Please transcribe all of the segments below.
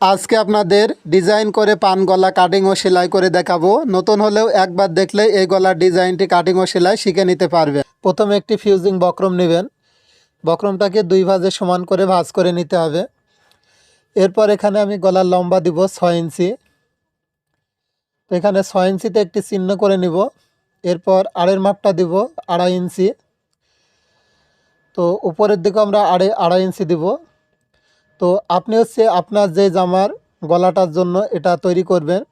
আজকে আপনাদের ডিজাইন করে পান গলা কাটিং ও সেলাই করে দেখাবো। নতুন হলেও একবার দেখলে এই গলার ডিজাইনটি কাটিং ও সেলাই শিখে নিতে পারবে প্রথমে একটি ফিউজিং বক্রম নেবেন। বক্রমটাকে দুই ভাজে সমান করে ভাজ করে নিতে হবে। এরপর এখানে আমি গলার লম্বা দিব ছয় ইঞ্চি। তো এখানে ছয় ইঞ্চিতে একটি চিহ্ন করে নিব। এরপর আড়ের মাপটা দিব আড়াই ইঞ্চি। তো উপরের দিকে আমরা আড়াই আড়াই ইঞ্চি দিব। তো আপনি হচ্ছে আপনার যে জামার গলাটার জন্য এটা তৈরি করবেন,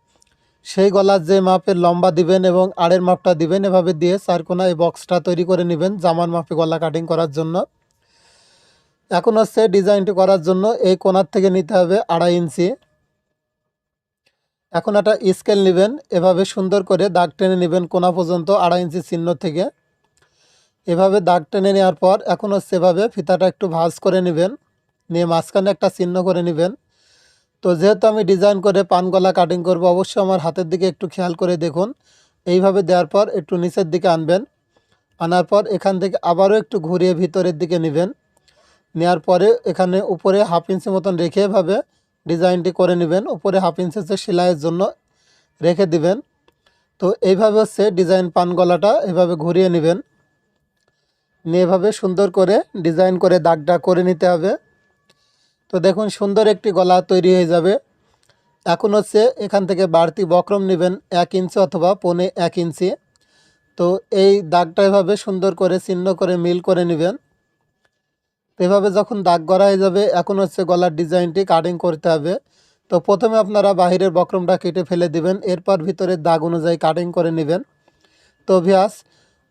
সেই গলার যে মাপের লম্বা দিবেন এবং আড়ের মাপটা দিবেন, এভাবে দিয়ে চারকোনা এই বক্সটা তৈরি করে নেবেন জামার মাপে গলা কাটিং করার জন্য। এখন হচ্ছে ডিজাইনটি করার জন্য এই কোনার থেকে নিতে হবে আড়াই ইঞ্চি। এখন একটা স্কেল নেবেন, এভাবে সুন্দর করে দাগ টেনে নেবেন কোনা পর্যন্ত আড়াই ইঞ্চি চিহ্ন থেকে। এভাবে দাগ টেনে নেওয়ার পর এখন হচ্ছে এভাবে ফিতাটা একটু ভাঁজ করে নেবেন। নিয়ে মাঝখানে একটা চিহ্ন করে নেবেন। তো যেহেতু আমি ডিজাইন করে পান গলা কাটিং করব, অবশ্যই আমার হাতের দিকে একটু খেয়াল করে দেখুন। এইভাবে দেওয়ার পর একটু নিচের দিকে আনবেন। আনার পর এখান থেকে আবারও একটু ঘুরিয়ে ভিতরের দিকে নেবেন। নেওয়ার পরে এখানে উপরে হাফ ইঞ্চি মতন রেখে এভাবে ডিজাইনটি করে নেবেন। উপরে হাফ ইঞ্চি হচ্ছে সেলাইয়ের জন্য রেখে দিবেন। তো এইভাবে হচ্ছে ডিজাইন পান গলাটা এভাবে ঘুরিয়ে নেবেন। নিয়ে এভাবে সুন্দর করে ডিজাইন করে দাগটা করে নিতে হবে। তো দেখুন, সুন্দর একটি গলা তৈরি হয়ে যাবে। এখন হচ্ছে এখান থেকে বাড়তি বক্রম নেবেন এক ইঞ্চি অথবা পৌনে এক ইঞ্চি। তো এই দাগটা এভাবে সুন্দর করে চিহ্ন করে, মিল করে নেবেন। তো এভাবে যখন দাগ করা হয়ে যাবে, এখন হচ্ছে গলার ডিজাইনটি কাটিং করতে হবে। তো প্রথমে আপনারা বাহিরের বক্রমটা কেটে ফেলে দিবেন, এরপর ভিতরের দাগ অনুযায়ী কাটিং করে নেবেন। তো ভিয়াস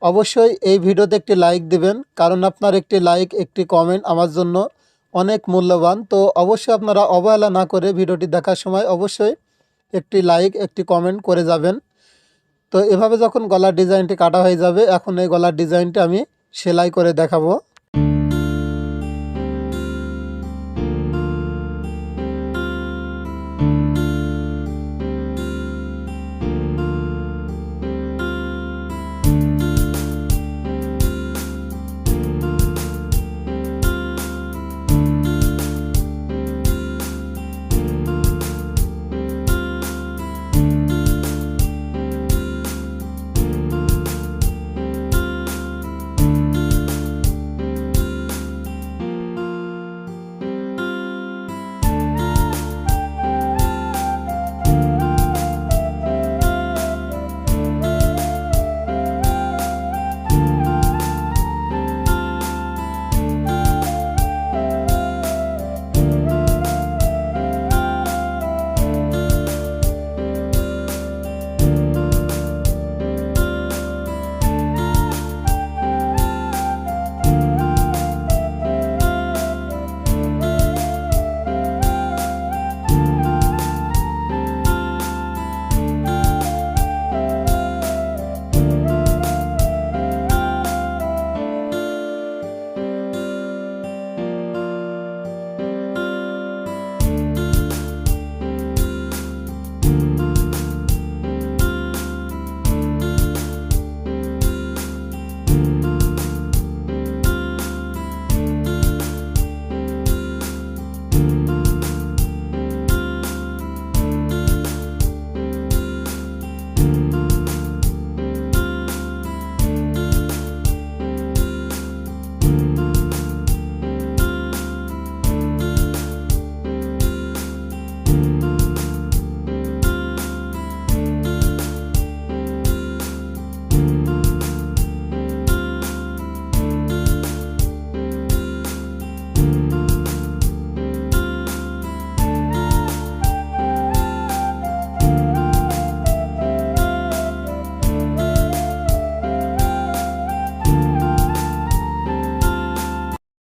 অবশ্যই এই ভিডিওতে একটি লাইক দিবেন, কারণ আপনার একটি লাইক, একটি কমেন্ট আমার জন্য অনেক মূল্যবান। তো অবশ্যই আপনারা অবহেলা না করে ভিডিওটি দেখার সময় অবশ্যই একটি লাইক, একটি কমেন্ট করে যাবেন। তো এভাবে যখন গলার ডিজাইনটি কাটা হয়ে যাবে, এখন এই গলার ডিজাইনটি আমি সেলাই করে দেখাবো।